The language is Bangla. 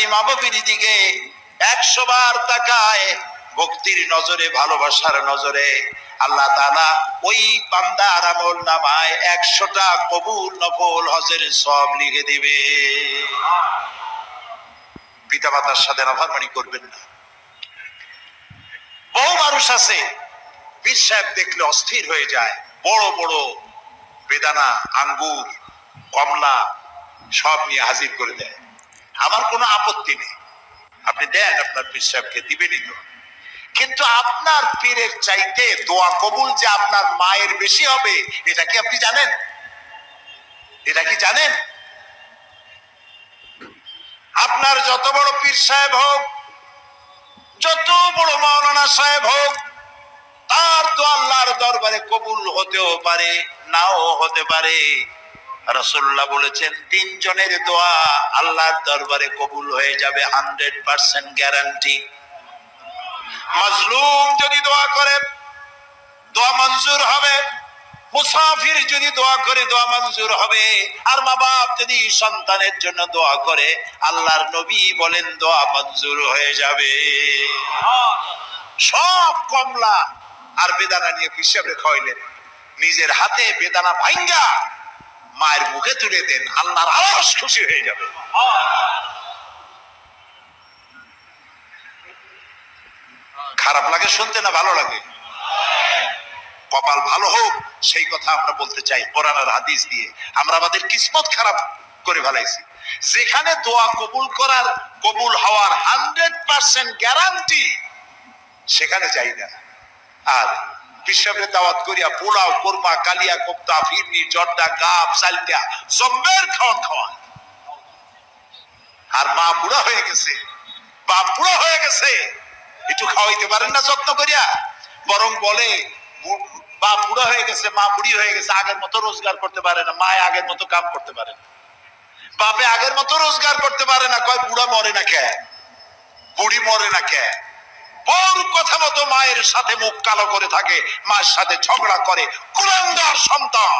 সুন্দরী মা দিকে একশো বার তাকায় ভক্তির নজরে, ভালোবাসার নজরে। আল্লাহ তাআলা ওই বান্দার আমল নামায় একশোটা কবুল, নফল হজের সব লিখে দিবে। পিতা মাতার সাথে নাফরমানি করবেন না। বহু মানুষ আছে সাহেব দেখলে অস্থির হয়ে যায়। বড় বড় বেদানা, আঙ্গুর, কমলা সব নিয়ে হাজির করে দেয়। আমার কোনো আপত্তি নেই। আপনি দেন আপনার পীর সাহেবকে, দিবেনই তো। কিন্তু আপনার পীরের চাইতে দোয়া কবুল যে আপনার মায়ের বেশি হবে, এটা কি আপনি জানেন? এটা কি জানেন? আপনার যত বড় পীর সাহেব হোক, যত বড় মাওলানা সাহেব হোক, তার তো আল্লাহর দরবারে কবুল হতেও পারে, নাও হতে পারে। রসুল্লাহ বলেছেন, তিনজনের দোয়া আল্লাহর দরবারে কবুল হয়ে যাবে, হান্ড্রেড পার্সেন্ট গ্যারান্টি। মাজলুম যদি দোয়া করে, দোয়া মঞ্জুর হবে। মুসাফির যদি দোয়া করে, দোয়া মঞ্জুর হবে। আর মা বাপ যদি সন্তানের জন্য দোয়া করে, আল্লাহর নবী বলেন, দোয়া মঞ্জুর হয়ে যাবে। সব কমলা আর বেদানা নিয়ে পিসাবে খাওয়াইলেন নিজের হাতে বেদানা ভাঙ্গা মায়ের মুখে তুলে দেন, আল্লাহর আরস খুশি হয়ে যাবে। খারাপ লাগে শুনতে না ভালো লাগে? কপাল ভালো হোক, সেই কথা আমরা বলতে চাই কোরআনার হাদিস দিয়ে। আমরা আমাদের কিসমত খারাপ করে ফেলাইছি। যেখানে দোয়া কবুল করার, কবুল হওয়ার হান্ড্রেড পার্সেন্ট গ্যারান্টি সেখানে চাই না। আর বিশ্বের দাওয়াত করিয়া পোলাও, কোরমা, কালিয়া, কোপ্তা, ফিরনি, জর্দা গাপ চালটা জম্বের খাওয়ান খাওয়ান। আর মা বুড়া হয়ে গেছে, বাপ বুড়া হয়ে গেছে। একটু খাওয়াইতে পারেন না যত্ন করিয়া? বরং বলে বু- বুড়া হয়ে গেছে, মা বুড়ি হয়ে গেছে, আগের মতো রোজগার করতে পারে না, মায় আগের মতো কাম করতে পারে না। বাপে আগের মতো রোজগার করতে পারে না, কয় বুড়া মরে না কে? বুড়ি মরে না কে? বউর কথা মতো মায়ের সাথে মুখ কালো করে থাকে, মায়ের সাথে ঝগড়া করে। কুলন্দর সন্তান।